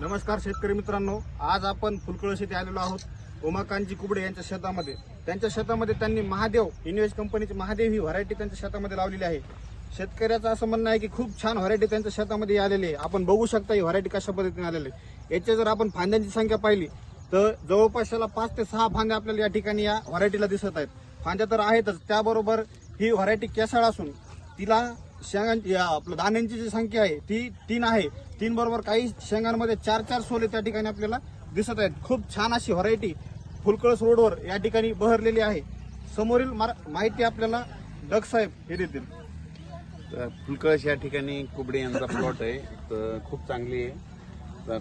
नमस्कार शेतकरी मित्रांनो आज आपण फुलकळ शेती आलेलो आहोत. उमाकांतजी कुबडे यांच्या शेतामध्ये. त्यांच्या शेतामध्ये त्यांनी महादेव इन्व्हेस्ट कंपनीची महादेव ही व्हरायटी त्यांच्या शेतामध्ये लावलेली आहे. शेतकऱ्याचं असं म्हणणं आहे की खूप छान व्हरायटी त्यांच्या शेतामध्ये आलेली आहे. आपण बघू शकता ही व्हरायटी कशा पद्धतीने आलेली आहे. याच्या जर आपण फांद्यांची संख्या पाहिली तर जवळपास याला पाच ते सहा फांद्या आपल्याला या ठिकाणी या व्हरायटीला दिसत आहेत. फांद्या तर आहेतच त्याबरोबर ही व्हरायटी केसाळ असून तिला शेंगांची आपलं दाण्यांची जी संख्या आहे ती तीन आहे. तीन बरोबर काही शेंगांमध्ये चार चार सोले त्या ठिकाणी आपल्याला दिसत आहेत. खूप छान अशी व्हरायटी फुलकळस रोडवर या ठिकाणी बहरलेली आहे. समोरील मार- माहिती आपल्याला डग साहेब हे देतील. तर फुलकळस या ठिकाणी कुबडे यांचा प्लॉट आहे. तर खूप चांगली आहे. तर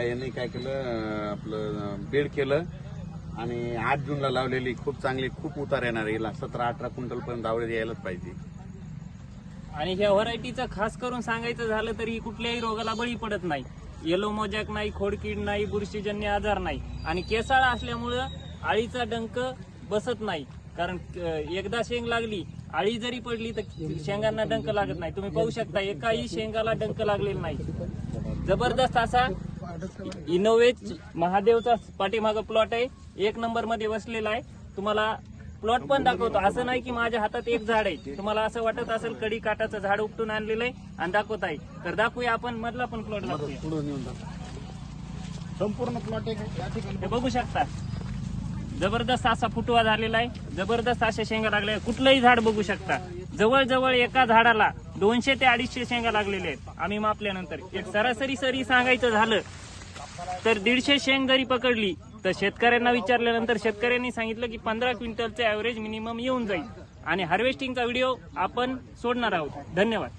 यांनी काय केलं आपलं बेड केलं आणि आठ जूनला लावलेली खूप चांगली खूप उतार येणार आहे. सतरा अठरा क्विंटल पर्यंत आवडे यायलाच पाहिजे. आणि ह्या व्हरायटीचं खास करून सांगायचं झालं तरी कुठल्याही रोगाला बळी पडत नाही. येलो मोजॅक नाही खोडकीड नाही बुरशीजन्य आजार नाही. आणि केसाळा असल्यामुळं आळीचा डंक बसत नाही. कारण एकदा शेंग लागली आळी जरी पडली तर शेंगांना डंक लागत नाही. तुम्ही पाहू शकता एकाही शेंगाला डंक लागलेला नाही. जबरदस्त असा इनोवेज महादेवचा पाठीमागं प्लॉट आहे. एक नंबरमध्ये बसलेला आहे. तुम्हाला प्लॉट पण दाखवतो. असं नाही की माझ्या हातात एक झाड आहे. तुम्हाला असं वाटत असेल कडी काटाचं झाड उपटून आणलेलं आहे आणि दाखवत आहे. तर दाखवूया आपण मधला पण प्लॉट दाखवूया. संपूर्ण प्लॉट हे बघू शकता. जबरदस्त असा फुटवा झालेला आहे. जबरदस्त अशा शेंगा लागल्या. कुठलंही झाड बघू शकता. जवळजवळ एका झाडाला दोनशे ते अडीचशे शेंगा लागलेल्या आहेत. आम्ही मापल्यानंतर. एक सरासरी सरी सांगायचं झालं तर दीडशे शेंग जरी पकडली तर शेतकऱ्यांना विचारल्यानंतर शेतकऱ्यांनी सांगितलं की पंधरा क्विंटलचं ॲव्हरेज मिनिमम येऊन जाईल. आणि हार्वेस्टिंगचा व्हिडिओ आपण सोडणार आहोत. धन्यवाद.